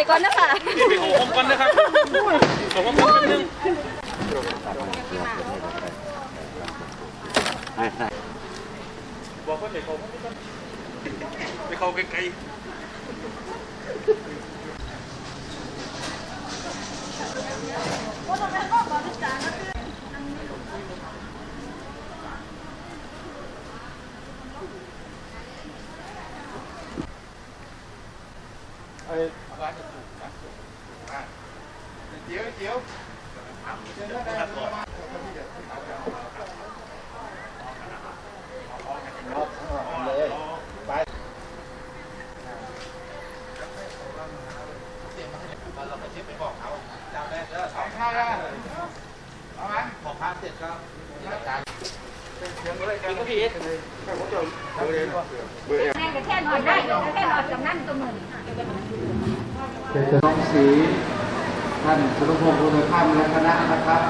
ไปใส่แดดไปก่อนนะคะนี่ไปโอ้โหกันนะครับโอ้โหกันนึงบอกว่าไปเขาไปเขาไกลๆ แม่งก็แค่นอนได้แค่นอนกับนั่นตัวหนึ่งเจริญน้องศรี ท่านสุรพงศ์รุณธรรมและคณะนะครับ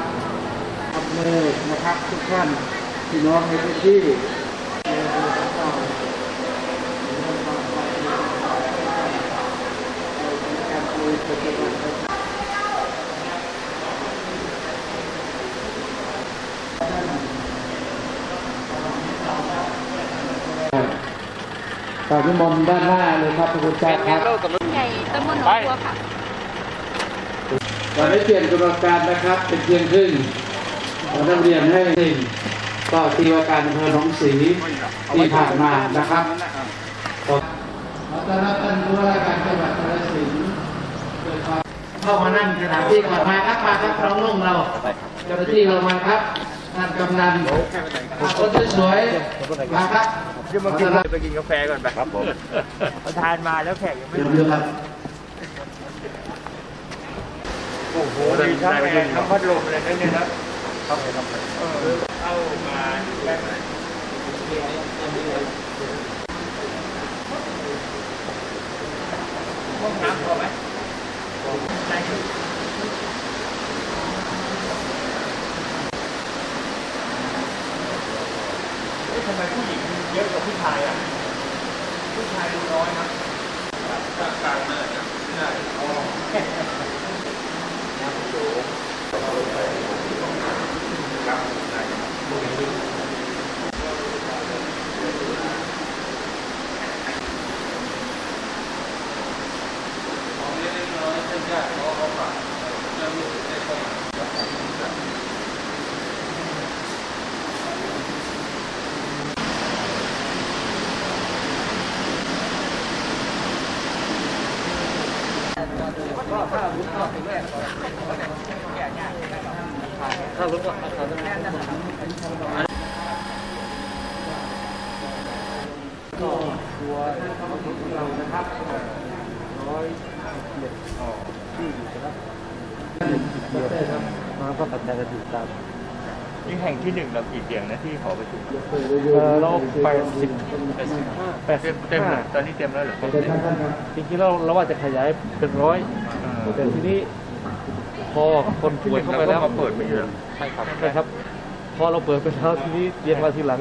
ทำเลยนะครับ ทุกท่านพี่น้องในพื้นที่ต่อนนี้มนต์ด้านหน้าเลยครับพระคุณเจ้าครับใหญ่ตำบลหนองบัวค่ะ ตอนนี้เปลี่ยนกรรมการนะครับ เป็นเพียงครึ่งขอนักเรียนให้หนึ่งต่อตีว่าการอำเภอหนองศรีที่ผ่านมานะครับขอขอต้อนรับท่านผู้ว่าราชการจังหวัดกาฬสินธุ์เกิดความเข้ามานั่งสถานที่ก่อนมาครับมาครับน้องลุงเราเจ้าหน้าที่เรามาครับท่านกำนันคนสวยๆมาครับจะมากินไปกินกาแฟก่อนไปครับผมประธานมาแล้วแขกยังไม่เดี๋ยวเดี๋ยวครับ โอ้โหมีทั้งแอร์ทั้งพัดลมอะไรนั่นเนี่ยนะเข้าไปครับเข้ามาแค่ไหนห้องน้ำพอไหมได้เอ๊ะทำไมผู้หญิงเยอะกว่าผู้ชายอะผู้ชายดูน้อยนะกลางกลางเลยนะใช่อ๋อ ยิ่งแห่งที่หนึ่งเรากี่เตียงนะที่หอประชุมเราแปดสิบแปดสิบห้าแปดสิบเต็มห้าเลยตอนนี้เต็มแล้วเหรอจริงๆเราเราว่าจะขยายเป็นร้อยอ่าแต่ทีนี้พอคนป่วยเข้าไปแล้วเราก็มาเปิดไม่ใช่เหรอใช่ครับใช่ครับ พอเราเปิดไปแล้วทีนี้เตียงมาทีหลัง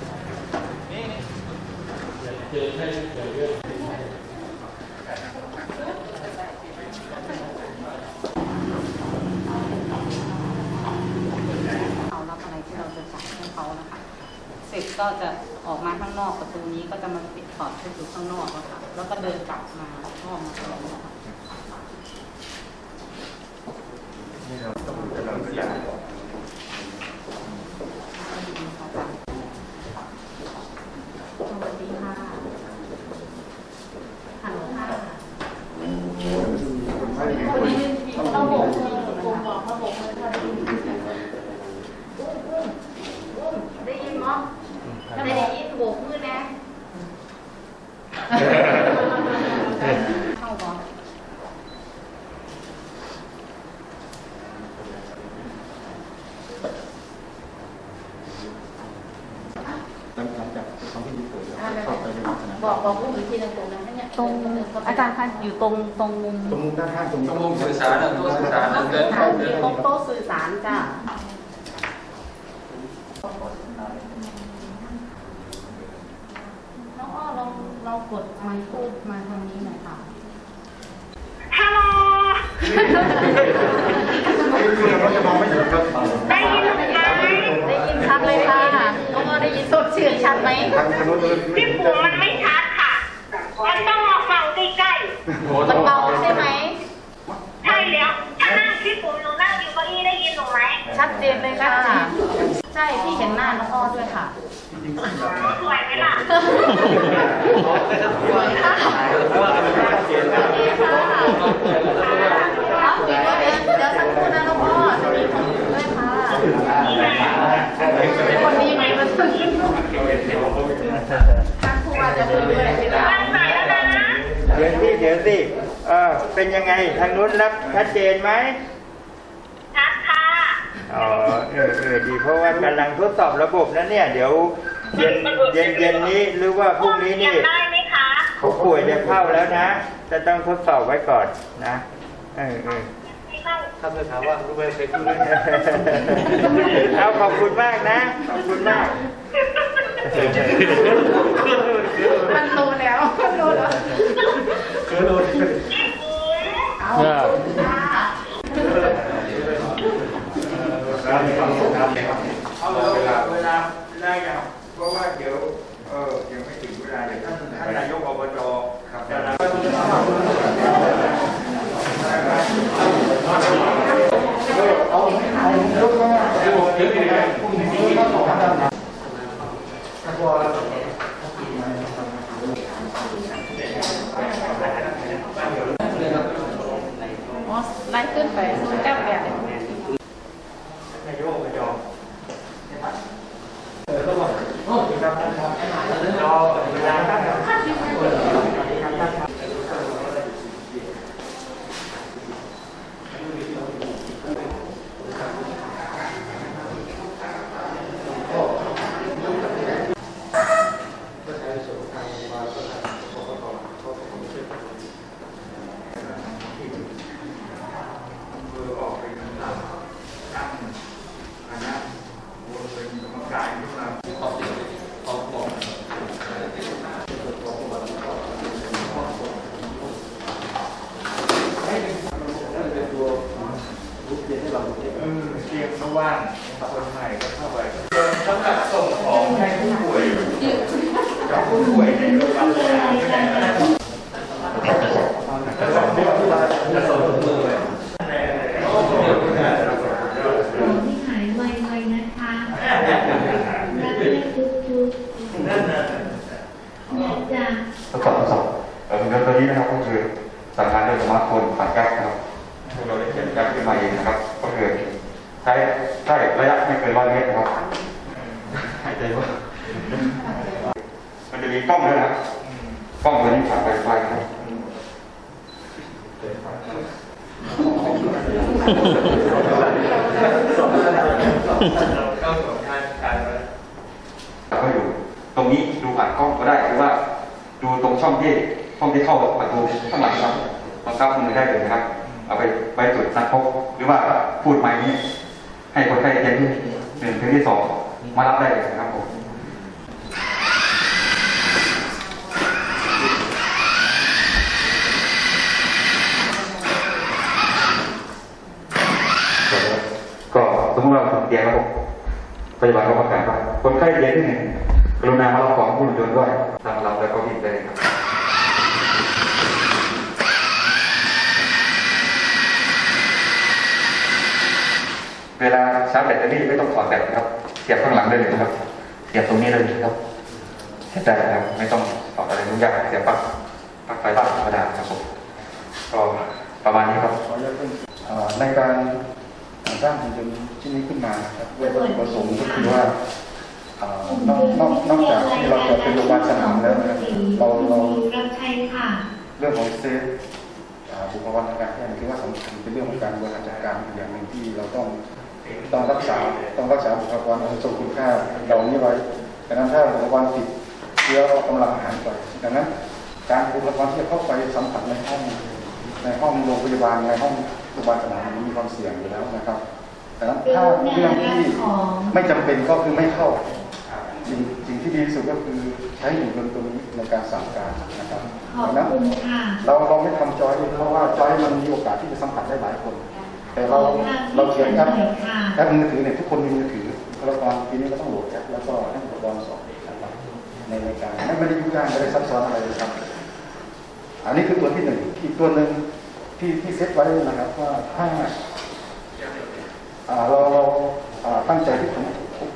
เขารับอะไรที่เราจะจ่ายให้เขานะคะเสร็จก็จะออกมาข้างนอกประตูนี้ก็จะมาปิดถอดชุดอยู่ข้างนอกแล้วค่ะแล้วก็เดินกลับมาห้องมาตรงนี้ค่ะนี่เราต้องเราต้องย้าย สวัสดีค่ะฮัลโหลค่ะเราบอกผมบอกเขาบอกเลยค่ะได้ยินมั้ยได้ยิน บอกบอกลูกอีกทีหนึงตรงนั้นเนี่ย ตรง อาจารย์คะอยู่ตรงตรงมุมตรงมุมด้านข้างตรงนี้ตรงมุมสื่อสารนะตัวสื่อสารนะเดินค่ะเดินตรงโต๊ะสื่อสารจ้ะน้องอ้อเราเรากดไมค์พูดมาทางนี้หน่อยค่ะได้ยินชัดเลยค่ะน้องอ้อได้ยินสดชื่นชัดไหมทางทางโน้นเลยพี่ปุ๋มมันไม่ชัดค่ะมันต้อง มาฟังใกล้มันเบาใช่ไหมๆใช่แล้วถ้านั่งพี่ปุ๋มหนูนั่งอยู่เก้าอี้ได้ยินหนูไหมชัดเจนเลยค่ะใช่พี่เห็นหน้าน้องอ้อด้วยค่ะสวยไหมล่ะสวยค่ะเอาเดี๋ยวเดี๋ยวเดี๋ยวสักครู่นะน้องอ้อจะมีคนอื่นด้วยค่ะคนนี้ยังไงมันถึงทางครูอาจจะคุยด้วยใช่ไหมตั้งใจแล้วนะเดี๋ยวสิเดี๋ยวสิเออเป็นยังไงทางนู้นรับชัดเจนไหมชัดค่ะอ๋อเออเออดีเพราะว่ากำลังทดสอบระบบนะเนี่ย เดี๋ยวเย็นเย็นเย็นนี้หรือว่าพรุ่งนี้นี่ได้ไหมคะผู้ป่วยจะเข้าแล้วนะจะต้องทดสอบไว้ก่อนนะเออเออไม่เข้าถ้าเธอถามว่ารู้ไหมใครพูดด้วยเอาขอบคุณมากนะ ขอบคุณมาก มันรู้แล้วมันรู้แล้วเนี่ยเอาเวลาเวลาได้ยังเพราะว่าเดี๋ยวเออยังไม่ถึงเวลาเดี๋ยวท่านท่านนายกอบจจะรับอ๋อไล่ขึ้นไปศูนย์เก้า ขึ้นไปายกอบจรอเวลาตั้ง มือออกเป็นคำสั่งตั้งคณะโหวตเป็นกรรมการขึ้นมาเออเตียงก็ ว่างคนใหม่ก็เข้าไปสำหรับส่งของให้ผู้ป่วยกับผู้ป่วยในโรงพยาบาลไม่ได้ ที่หายไวๆนะคะรักแม่ทุกๆอยากจะ ทดสอบทดสอบเออเรื่องตัวนี้นะครับก็คือสั่งงานด้วยสมาร์ทโฟนผ่านแก๊ปนะครับเราได้เขียนแก๊ปขึ้นมาเองนะครับ ก็คือใช้ได้ระยะไม่เกินร้อยเมตรนะครับหายใจว่ามันจะมีกล้องด้วยนะครับกล้องตัวนี้ผ่านไวไฟนะครับ ก็อยู่ตรงนี้ดูผ่านกล้องก็ได้หรือว่า ดูตรงช่องที่ช่องที่เข้าประตูข้างหลังครับบังคับมือได้เลยนะครับเอาไปไปจุดนัดพบหรือว่าพูดไม้นี้ ให้คนไข้เตียงที่หนึ่งถึงที่สองมารับได้เลยนะครับผมก็สมมติว่าผม เตียงแล้วผมพยาบาลก็ประกาศว่าคนไข้เตียงที่หนึ่งกรุณามารับของผู้ยนต์ด้วยทางเราแล้วก็วิ่งเลยครับเวลาชาร์จแบตเตอรี่ไม่ต้องถอดแบตนะครับเสียบข้างหลังได้เลยครับเสียบตรงนี้เลยครับใช้ได้ครับไม่ต้องถอดอะไรทุกอย่างเสียบปลั๊กปลั๊กไฟบ้านธรรมดาครับผมก็ประมาณนี้ครับในการ ร้างหุ่นยนต์ชิ้นนี้ขึ้นมาครับด้วยวัตถุประสงค์ก็คือว่าเอ่อนอกนอกนอกจากที่เราจะเป็นโรงพยาบาลสนามแล้วนะครับเราเรารับใช้ค่ะเรื่องของเซฟอ่าบุคลากรทางการแพทย์ถือว่าสำคัญเป็นเรื่องของการบริหารจัดการอีกอย่างหนึ่งที่เราต้องต้องรักษาต้องรักษาบุคลากรอันทรงคุณค่าเหล่านี้ไว้ดังนั้นถ้าบุคลากรติดเชื้อเอากำลังอาหารไปดังนั้น การอุปกรณ์ที่จะเข้าไปสัมผัสในห้องในห้องโรงพยาบาลในห้อง โรงพยาบาลสนามมันมีความเสี่ยงอยู่แล้วนะครับดังนั้นถ้าเรื่องที่ไม่จำเป็นก็คือไม่เข้าสิ่งสิ่งที่ดีที่สุดก็คือใช้หุ่นยนต์ตัวนี้ในการสั่งการนะครับขอบดังนั้นคุณค่ะเราเราไม่ทำจอยเพราะว่าจอยมันมีโอกาสที่จะสัมผัสได้หลายคน แต่เราเราเขียนแอปแอปมือถือเนี่ยทุกคนมีมือถืออุปกรณ์ทีนี้ก็ต้องโหลดแอปแล้วก็ให้อุปกรณ์สอนนะครับในรายการไม่ไม่ได้ยุ่งยากไม่ได้ซับซ้อนอะไรเลยครับ อันนี้คือตัวที่หนึ่งอีกตัวหนึ่ง ที่ที่เซตไว้นะครับว่าถ้าเราเราตั้งใจที่ผม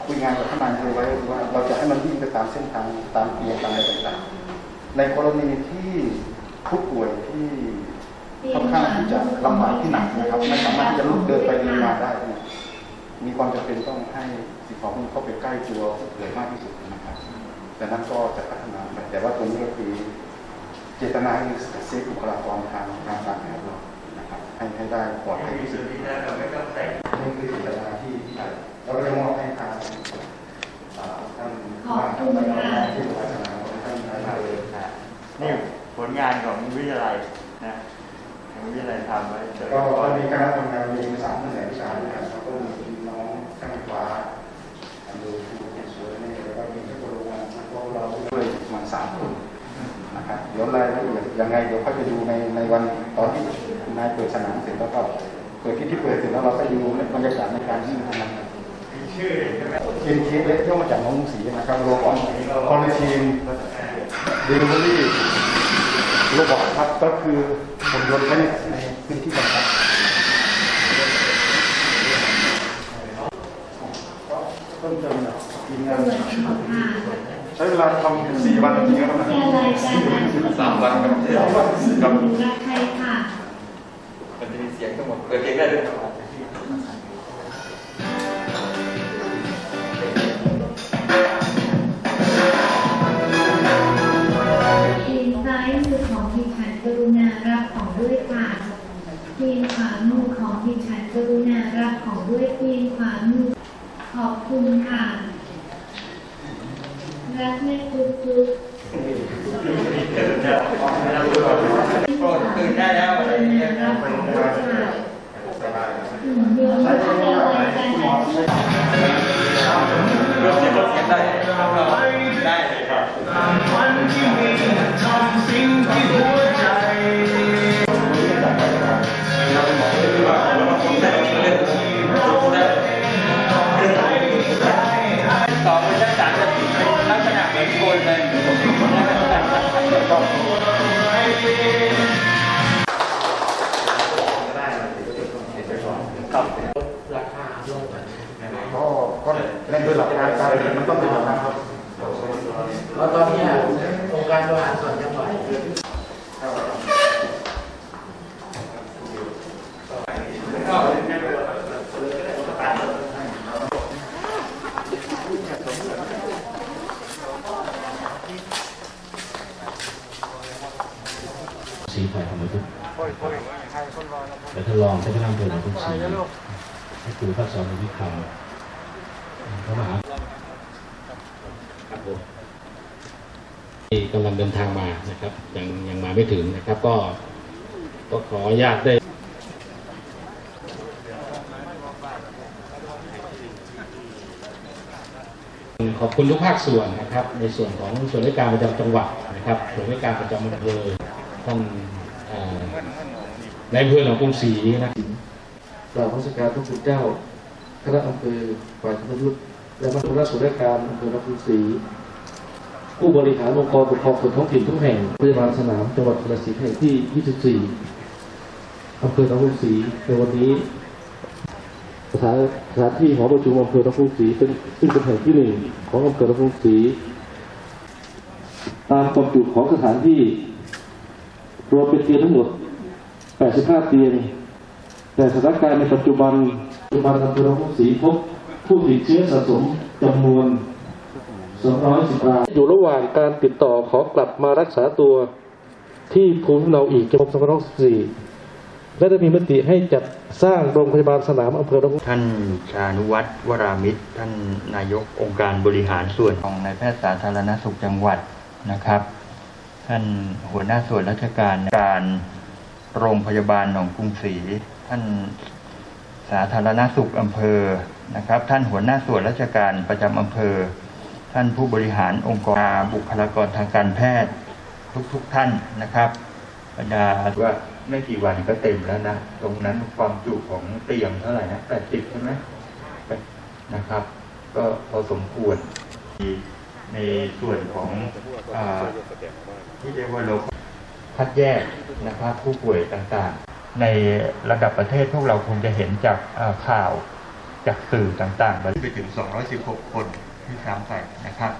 คุยงานกับทนายเคยไว้ว่าเราจะให้มันวิ่งไปตามเส้นทางตามเกียร์ตามอะไรต่างๆในกรณีที่ผู้ป่วยที่ค่อนข้างที่จะลำบากที่หนักนะครับไม่สามารถที่จะลุกเดินไปเดินมาได้ มีความจำเป็นต้องให้สิ่งของพวกนี้เข้าไปใกล้ตัวผู้ป่วยมากที่สุดนะครับแต่นั้นก็จะพัฒนาไปแต่ว่าตรงนี้ก็คือ เจตนาคือเซฟบุคลากรทางทางการแพทย์เรานะครับให้ให้ได้ปลอดภัยที่สุดนี่คือเจตนาที่ที่เราได้มอบให้ทางอ่าท่านขอบคุณค่ะที่ปรึกษาท่านนายกเลยนี่ผลงานของวิทยาลัยนะของวิทยาลัยทำไว้โดยก็ตอนนี้คณะทำงานมีสามแผนกวิชาด้วยกันแล้วก็มีน้องช่างไฟฟ้าดูครูผู้สวยนี่แล้วก็มีเจ้าของโรงงานแล้วก็เราด้วยประมาณสามคน นะครับเดี๋ยวรายละเอียดยังไงเดี๋ยวค่อยไปดูในในวันตอนที่นายเปิดสนามเสร็จแล้วก็เปิดที่ที่เปิดเสร็จแล้วเราก็ดูบรรยากาศในการวิ่งทำงานชื่อใช่ไหมเป็นเคสเล็กที่มาจากน้องสีนะครับโรบอทคอลทีนเดลิเวอรี่โรบอทครับก็คือหุ่นยนต์ใช้ในในพื้นที่จำกัดเพิ่มเติมหน่อยทีมงานส่วนของค่ะ ใช้เวลาทำสี่วันจริงๆแล้วนะวิทยาลัยการงานสุขสามวันครับกับรักใครค่ะมันจะมีเสียงทั้งหมดเปิดเพลงได้ด้วยครับทีมซ้ายมือของดิฉันกรุณารับของด้วยค่ะทีมขวามือของดิฉันกรุณารับของด้วยทีมขวามือขอบคุณค่ะ รักแม่จุ๊บจุ๊บโปรดตื่นได้แล้วอะไรเงี้ยรับของด้วยค่ะอืมเดี๋ยววิทยาลัยการงานขเริ่มเสียงลดเสียงได้ได้ หลักการการเรียนมันต้องเป็นแบบนั้นครับแล้วตอนนี้องค์การบริหารส่วนจังหวัดสีฝ่ายธรรมยุทธ์แล้วท่านรองท่านผู้นำเดินทุกสีให้ครูภาคสอนวิคำ พระมหาครับผมกำลังเดินทางมานะครับ ยังยังมาไม่ถึงนะครับ ก็ก็ขออนุญาตได้ขอบคุณทุกภาคส่วนนะครับ ในส่วนของส่วนราชการประจำจังหวัดนะครับ ส่วนราชการประจำอำเภอท่านเอ่อในอำเภอหนองกรุงศรีนะกล่าวพระสการพระคุณเจ้า คณะอำเภอฝ่ายธรรมยุทธ์และมัธยมส่วนราชการอำเภอลำพูนศรีผู้บริหารองค์กรปกครองส่วนท้องถิ่นทุกแห่งพยาบาลสนามจังหวัดกาฬสินธุ์แห่งที่ 24อำเภอลำพูนศรีในวันนี้สถานสถานที่หอประชุมอำเภอลำพูนศรีเป็นซึ่งเป็นแห่งที่หนึ่งของอำเภอลำพูนศรีตามความจุของสถานที่รวมเป็นเตียงทั้งหมด 85 เตียง แต่สถานการณ์ในปัจจุบัน จุบันอำเภอหนองศรีพบผู้ติดเชื้อสะสมจำนวน 210รายอยู่ระหว่างการติดต่อขอกลับมารักษาตัวที่ภูมิเนาอีกจนครบ2564และได้มีมติให้จัดสร้างโรงพยาบาลสนามอำเภอหนองท่านชานุวัตรวรามิตร ท่านนายกองค์การบริหารส่วนของนายแพทย์สาธารณสุขจังหวัดนะครับ ท่านหัวหน้าส่วนราชการการโรงพยาบาลหนองกรุงศรีท่าน สาธารณสุขอำเภอนะครับ ท่านหัวหน้าส่วนราชการประจำอำเภอ ท่านผู้บริหารองค์กรบุคลากรทางการแพทย์ ทุกๆทท่านนะครับบรรดาว่าไม่กี่วันก็เต็มแล้วนะ ตรงนั้นความจุของเตียงเท่าไหร่นะแปดสิบใช่ไหมนะครับ ก็พอสมควรในส่วนของอที่เรียกว่าโลคัดแยกนะครับผู้ป่วยต่างๆ ในระดับประเทศพวกเราคงจะเห็นจากอ่าข่าวจากสื่อต่างๆ ไปถึง 216 คนที่ซ้ำไปนะครับ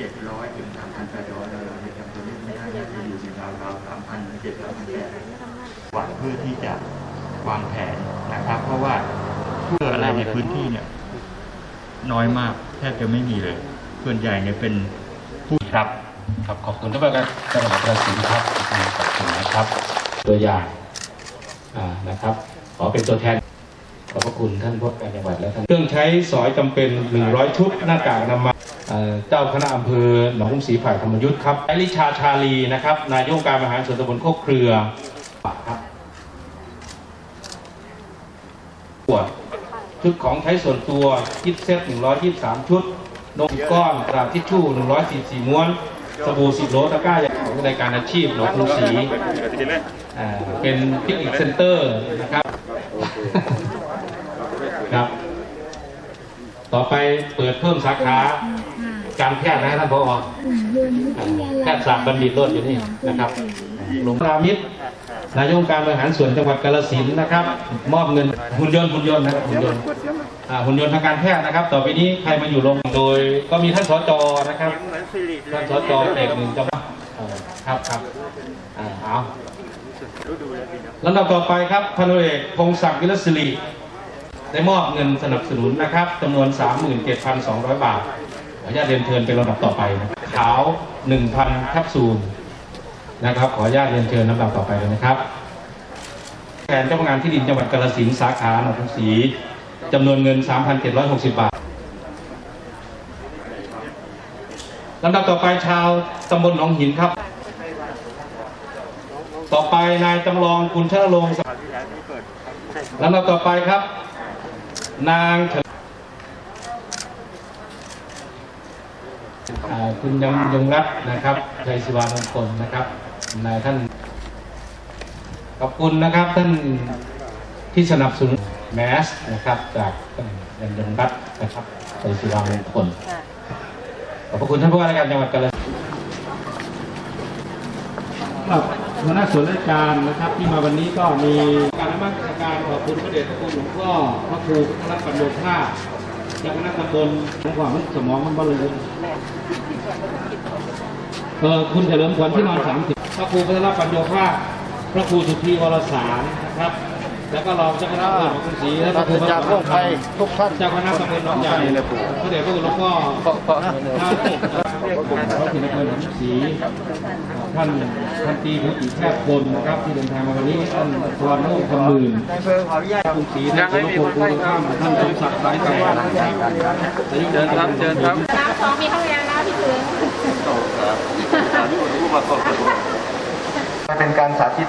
700 ถึง 3,800เราในจำตัวเลขไม่น่าจะอยู่ในราวๆ3,000 700 800หวังเพื่อที่จะวางแผนนะครับ เพราะว่าเพื่ออะไรในพื้นที่เนี่ย น้อยมากแทบจะไม่มีเลย ส่วนใหญ่เนี่ยเป็นผู้ครับ ครับขอบคุณท่านผู้การจังหวัดกระสินธุ์ครับขอบคุณนะครับ ตัวอย่างนะครับ ขอเป็นตัวแทนขอบพระคุณท่านผู้การจังหวัดและท่านเครื่องใช้สอยจำเป็น 100 ชุดหน้ากากอนามัยเจ้าคณะอำเภอหนองกรุงศรีฝ่ายธรรมยุทธ์ครับไอริชาชาลีนะครับ นายกการบริหารส่วนตำบลโคกเครือครับขวดชุดของใช้ส่วนตัวคิดเซต123 ชุดนมก้อนกระดาษทิชชู่ 144 ม้วน สบู่10โลตะกร้า รายการอาชีพหนองกรุงศรีเป็นพิกนิกเซ็นเตอร์นะครับครับ ต่อไปเปิดเพิ่มสาขาการแพทย์นะท่านผอแพทย์ศาสตร์บัณฑิตรดอยู่นี่นะครับหลวงรามิตรนายกองการบริหารส่วนจังหวัดกาฬสินนะครับ มอบเงินหุ่นยนต์หุ่นยนต์นะครับหุ่นยนต์หุ่นยนต์ทางการแพทย์นะครับ ต่อไปนี้ใครมาอยู่โรงโดย ก็มีท่านสจนะครับท่านสจเอกหนึ่งจะมาเอ่อ ครับครับอ่าเอาลำดับต่อไปครับพันตำรวจเอกพงศักดิ์วิรศิริได้มอบเงินสนับสนุนนะครับจำนวน 37,200 บาท ขออนุญาตเรียนเชิญเป็นลำดับต่อไปนะครับขาว 1,000แคปซูลนะครับ ขออนุญาตเรียนเชิญลำดับต่อไปเลยนะครับแทนเจ้าพนักงานที่ดินจังหวัดกาฬสินธุ์สาขาหนองกรุงศรีจำนวนเงิน 3,760 บาทลำดับต่อไปชาวตำบลหนองหินครับ ต่อไปนายจำลองคุณชลลงค์ลำดับต่อไปครับ นางเฉลิมอ่าคุณยงยงรัตน์นะครับชัยศิวามงคลนะครับนายท่าน ขอบคุณนะครับท่านที่สนับสนุนแมสนะครับ จากท่านยงยงรัตน์นะครับชัยศิวามงคลขอบคุณท่านผู้ว่าราชการจังหวัดกาฬสินธุ์ หัวหน้าส่วนราชการนะครับที่มาวันนี้ก็มีการนมัสการขอบคุณพระเดชพระคุณหลวงพ่อพระครูพระรัตน์ปัญโยภาพเจ้าคณะตำบลของความสมองมันบริเลยเออคุณเฉลิมขวัญที่นอนสามสิบพระครูพระรัตน์ปัญโยภาพพระครูสุธีวรสารนะครับ แล้วก็รองเจ้าคณะอำเภอหนองกรุงศรีและพระครูพระรัตน์ปัญโยทุกท่านเจ้าคณะตำบลหนองใหญ่พระเดชพระคุณหลวงพ่อพระพุท่านพระคุณอำเภอหนองกรุงศรีท่านท่านตีผู้อีแทบคนนะครับที่เดินทางมาวันนี้ท่านพรนุ่มคำมื่นกรุงศรีท่านสุรพงศ์ภูข้ามท่านสมศักดิ์สายไก่เชิญครับเชิญครับน้ำสองมีห้องยานะพี่ถึงเป็นการสาธิต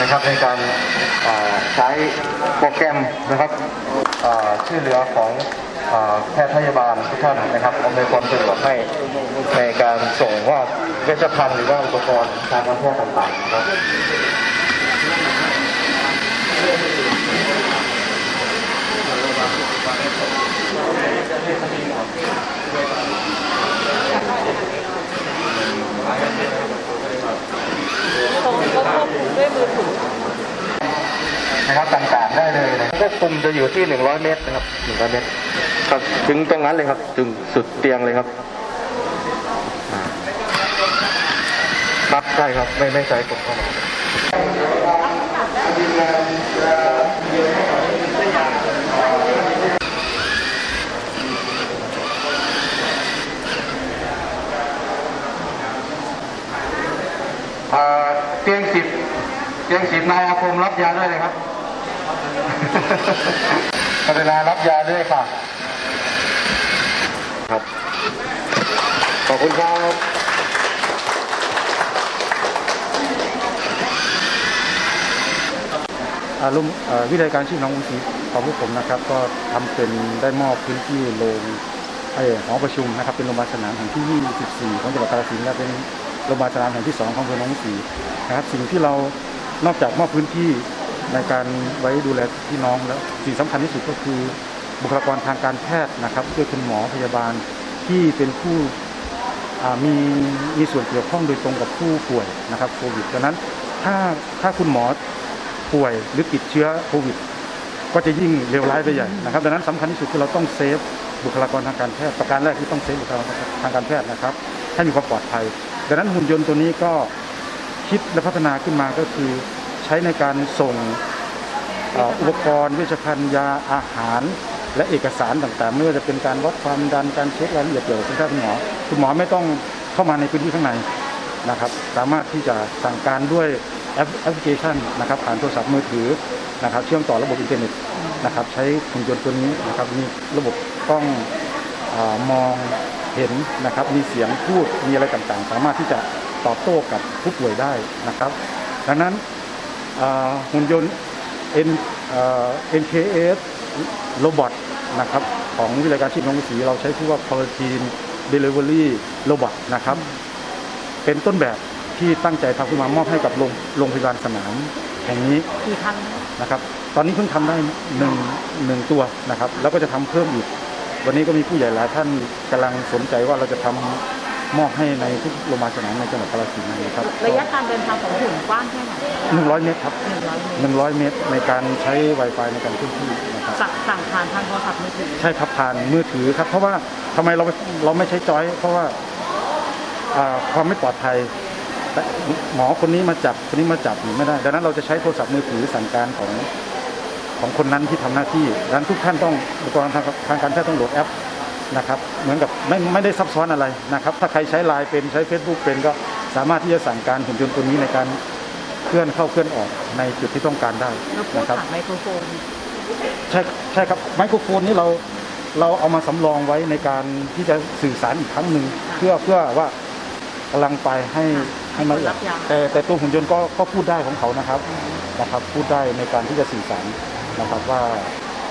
นะครับในการใช้โปรแกรมนะครับอ่าช่วยเหลือของอแพทย์พยาบาลทุกท่านนะครับอำนวยความสะดวกให้ในการส่งว่าเวชภัณฑ์หรือว่าอุปกรณ์การการแพทย์ต่างๆนะครับ นะครับต่างๆได้เลยนะควบคุมจะอยู่ที่ 100 เมตรนะครับ100เมตรครับถึงตรงนั้นเลยครับ ถึงสุดเตียงเลยครับอ่าครับใช่ครับไม่ไม่ใช้กดเข้ามาอ่าเตียงสิบเตียงสิบนายอาคมรับยาด้วยเลยครับกรุณารับยาด้วยค่ะ ครับ ขอบคุณครับอารุมวิทยาการชีพน้องกรุงศรีของพวกผมนะครับ ก็ทำเป็นได้มอบพื้นที่โรงไอ้หอประชุมนะครับ เป็นโรงพยาบาลสนามแห่งที่ 24 ของจังหวัดกาฬสินธุ์และเป็น โรงพยาบาลสนามแห่งที่2ของอำเภอหนองกรุงศรีนะครับสิ่งที่เรานอกจากมอบพื้นที่ในการไว้ดูแลพี่น้องแล้วสิ่งสำคัญที่สุดก็คือบุคลากรทางการแพทย์นะครับด้วยคุณหมอพยาบาลที่เป็นผู้มีมีส่วนเกี่ยวข้องโดยตรงกับผู้ป่วยนะครับโควิดดังนั้นถ้าถ้าคุณหมอป่วยหรือติดเชื้อโควิด ก็จะยิ่งเลวร้ายไปใหญ่นะครับดังนั้นสำคัญที่สุดคือเราต้องเซฟบุคลากรทางการแพทย์ประการแรกที่ต้องเซฟบุคลากรทางการแพทย์นะครับให้มีความปลอดภัย ดังนั้นหุ่นยนต์ตัวนี้ก็คิดและพัฒนาขึ้นมาก็คือใช้ในการส่งอุปกรณ์เวชภัณฑ์ยาอาหาร และเอกสารต่างๆ ไม่ว่าจะเป็นการวัดความดันการเช็ครายละเอียดเกี่ยวกับคุณหมอคุณหมอไม่ต้องเข้ามาในพื้นที่ข้างในนะครับ สามารถที่จะสั่งการด้วยแอปพลิเคชันนะครับผ่านโทรศัพท์มือถือนะครับ เชื่อมต่อระบบอินเทอร์เน็ตนะครับ ใช้หุ่นยนต์ตัวนี้นะครับมีระบบกล้องอมอง เห็นนะครับ มีเสียงพูดมีอะไรต่างๆ สามารถที่จะตอบโต้กับผู้ป่วยได้นะครับ ดังนั้นอ่าหุ่นยนต์ N เอ่อ NKS โรบอทนะครับของวิทยาการชีพน้องกรุงศรีเราใช้ชื่อว่า Quarantine Delivery Robot นะครับ เป็นต้นแบบที่ตั้งใจทำขึ้นมามอบให้กับโรงโรงพยาบาลสนามแห่งนี้กี่พันนะครับ ตอนนี้เพิ่งทำได้หนึ่งหนึ่งตัวนะครับ แล้วก็จะทำเพิ่มอีก วันนี้ก็มีผู้ใหญ่หลายท่านกำลังสนใจว่าเราจะทำมอบให้ในทุกโรงพยาบาลสนามในจังหวัดกาฬสินธุ์นะครับระยะการเดินทางของหุ่นกว้างแค่ไหนหนึ่งร้อยเมตรครับหนึ่งร้อยเมตรหนึ่งร้อยเมตรในการใช้ Wi-Fi ในการเคลื่อนที่นะครับสั่งสั่งผ่านทางโทรศัพท์มือถือใช่ครับผ่านมือถือครับเพราะว่าทำไมเราเราไม่ใช้จอย เพราะว่าอ่าความไม่ปลอดภัยแต่หมอคนนี้มาจับคนนี้มาจับหรือไม่ได้ ดังนั้นเราจะใช้โทรศัพท์มือถือสั่งการของ ของคนนั้นที่ทำหน้าที่ดังนั้นทุกท่านต้องอุปกรณ์ทางทางการแพทย์ต้องโหลดแอปนะครับเหมือนกับไม่ไม่ได้ซับซ้อนอะไรนะครับ ถ้าใครใช้ไลน์เป็นใช้ Facebook เป็นก็สามารถที่จะสั่งการหุ่นยนต์ตัวนี้ในการเคลื่อนเข้าเคลื่อนออกในจุดที่ต้องการได้แล้วพูดนะครับผ่านไมโครโฟนใช่ใช่ครับไมโครโฟนนี้เราเราเอามาสำรองไว้ในการที่จะสื่อสารอีกครั้งหนึ่งเพื่อเพื่อว่ากำลังไปให้ให้มารับยาแต่แต่ตัวหุ่นยนต์ก็ก็พูดได้ของเขานะครับนะครับ พูดได้ในการที่จะสื่อสาร นะครับว่า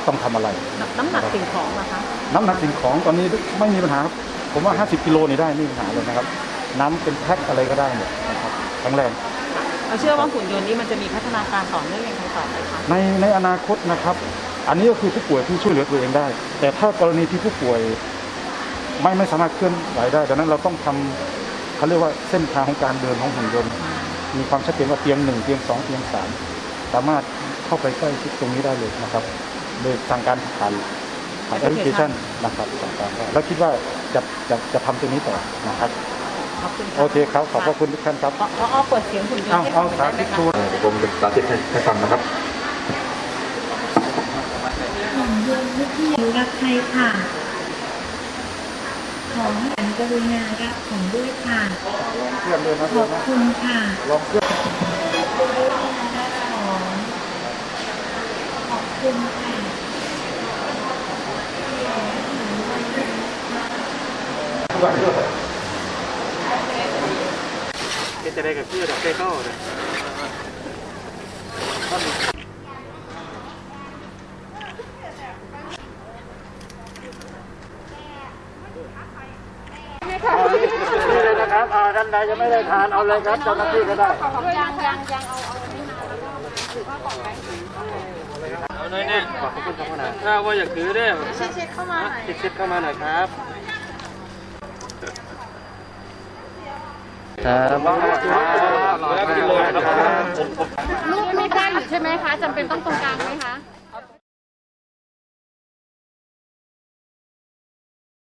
ต้องทำอะไร น้ำน้ำหนักสิ่งของนะคะน้ำหนักสิ่งของตอนนี้ไม่มีปัญหาครับผมว่า 50 กิโลนี่ได้ไม่มีปัญหาเลยนะครับน้ำเป็นแพ็คอะไรก็ได้หมดนะครับแข็งแรงเราเชื่อว่าหุ่นยนต์นี้มันจะมีพัฒนาการต่อเนื่องยังไงต่อไปคะในในอนาคตนะครับ อันนี้ก็คือผู้ป่วยที่ช่วยเหลือตัวเองได้ แต่ถ้ากรณีที่ผู้ป่วยไม่ไม่สามารถเคลื่อนไหวได้ดังนั้นเราต้องทำเขาเรียกว่าเส้นทางของการเดินของหุ่นยนต์ มีความชัดเจนว่าเตียงหนึ่งเตียงสองเตียงสามสามารถ เข้าไปใกล้ชิดตรงนี้ได้เลยนะครับ โดยทางการผ่านผ่านแอปพลิเคชันนะครับสั่งการได้แล้วคิดว่าจะจะจะทำตัวนี้ต่อนะครับขอบคุณโอเคครับขอบพระคุณทุกท่านครับพอเอาเปิดเสียงหุ่นยนต์เอาให้เอาฟังหน่สาอยได้ไหมธิตคะตัวเดี๋ยวผมจะสาธิตให้ให้ฟังนะครับของยนต์วิทยุรับใช้ค่ะ ของหันกรุณารับของด้วยค่ะเครื่องเลยนะขอบคุณค่ะลองเครื่อง ของ ขอบคุณค่ะจะได้กับเพื่อนได้เข้าเลยนี่เลยนะครับท่านใดยังไม่ได้ทานเอาเลยครับเจ้าหน้าที่ก็ได้ยังยังยังเอา เอาเอาหน่อยเนี่ยขอบคุณครับนะถ้าว่าอยากถือได้เช็คเช็คเข้ามาหน่อยเช็ดเข้ามาหน่อยครับครับแล้วกินเลยครับรูปไม่ได้อยู่ใช่ไหมคะจำเป็นต้องตรงกลาง